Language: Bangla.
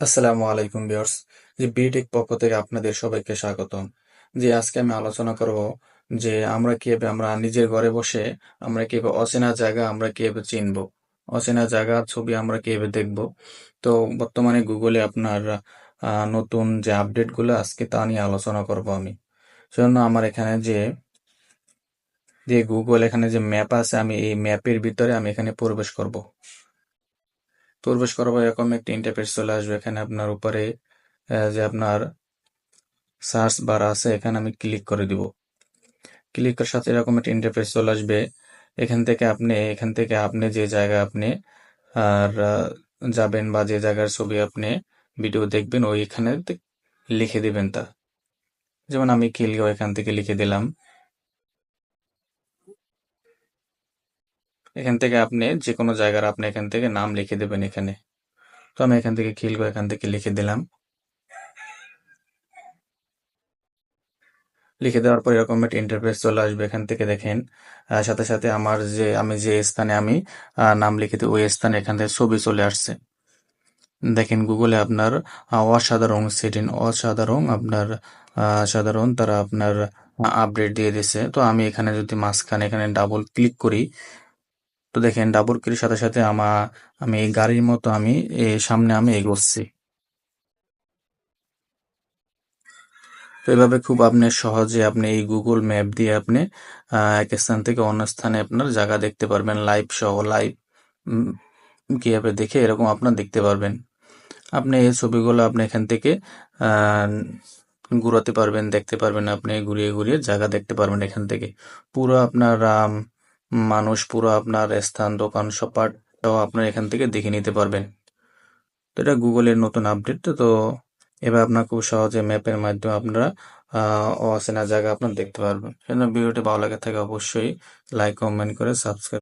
আসসালামু আলাইকুম ভিউয়ার্স যে বিটেক পক্ষ থেকে আপনাদের সবাইকে স্বাগতম। যে আজকে আমি আলোচনা করব যে আমরা কীভাবে আমরা নিজের ঘরে বসে আমরা কীভাবে অচেনা জায়গা আমরা কীভাবে চিনব, অচেনা জায়গার ছবি আমরা কীভাবে দেখব। তো বর্তমানে গুগলে আপনার নতুন যে আপডেটগুলো আজকে তা নিয়ে আলোচনা করব আমি। সেজন্য আমার এখানে যে যে গুগল এখানে যে ম্যাপ আছে আমি এই ম্যাপের ভিতরে আমি এখানে প্রবেশ করব। প্রবেশ করার এরকম একটা ইন্টারফেস চলে আসবে। এখানে আপনার উপরে যে আপনার সার্চ বার আছে, এখানে আমি ক্লিক করে দিব। ক্লিক করার সাথে এরকম একটা ইন্টারফেস চলে আসবে। এখান থেকে আপনি, এখান থেকে আপনি যে জায়গা আপনি, আর যাবেন বা যে জায়গার ছবি আপনি ভিডিও দেখবেন ওই এখানে তে- লিখে দিবেন তা। যেমন আমি খিলগাঁও এখান থেকে লিখে দিলাম। এখান থেকে আপনি যে কোনো জায়গার আপনি এখান থেকে নাম লিখে দেবেন এখানে। তো আমি এখান থেকে খিলগাঁও এখান থেকে লিখে দিলাম। লিখে দেওয়ার পর এরকম একটা ইন্টারফেস চলে আসবে এখান থেকে দেখেন। সাথে সাথে আমার যে, আমি যে স্থানে আমি নাম লিখে দিই, ওই স্থানে এখান থেকে ছবি চলে আসছে। দেখেন গুগলে আপনার অসাধারণ সেটিং অসাধারণ আপনার সাধারণ তারা আপনার আপডেট দিয়ে দিছে তো আমি এখানে যদি মাঝখানে এখানে ডাবল ক্লিক করি তো দেখেন ডাবল ক্লিকের সাথে সাথে আমা, আমি গাড়ির মতো আমি সামনে আমি এগোচ্ছি। তো এভাবে খুব আপনি সহজে আপনি এই গুগল ম্যাপ দিয়ে আপনি এক স্থান থেকে অন্য স্থানে আপনার জায়গা দেখতে পারবেন, লাইভ সহ লাইভ কীভাবে দেখে এরকম আপনার দেখতে পারবেন। আপনি এই ছবিগুলো আপনি এখান থেকে ঘুরাতে পারবেন, দেখতে পারবেন, আপনি ঘুরিয়ে ঘুরিয়ে জায়গা দেখতে পারবেন এখান থেকে। পুরো আপনার মানুষ পুরো আপনার স্থান দোকান সপাটটাও আপনার এখান থেকে দেখে নিতে পারবেন। তো এটা গুগলের নতুন আপডেট তো এবার আপনার খুব সহজে ম্যাপের মাধ্যমে আপনারা আহ, অচেনা জায়গা আপনার দেখতে পারবেন। ভিডিওটি ভালো লাগে থাকে অবশ্যই লাইক কমেন্ট করে সাবস্ক্রাইব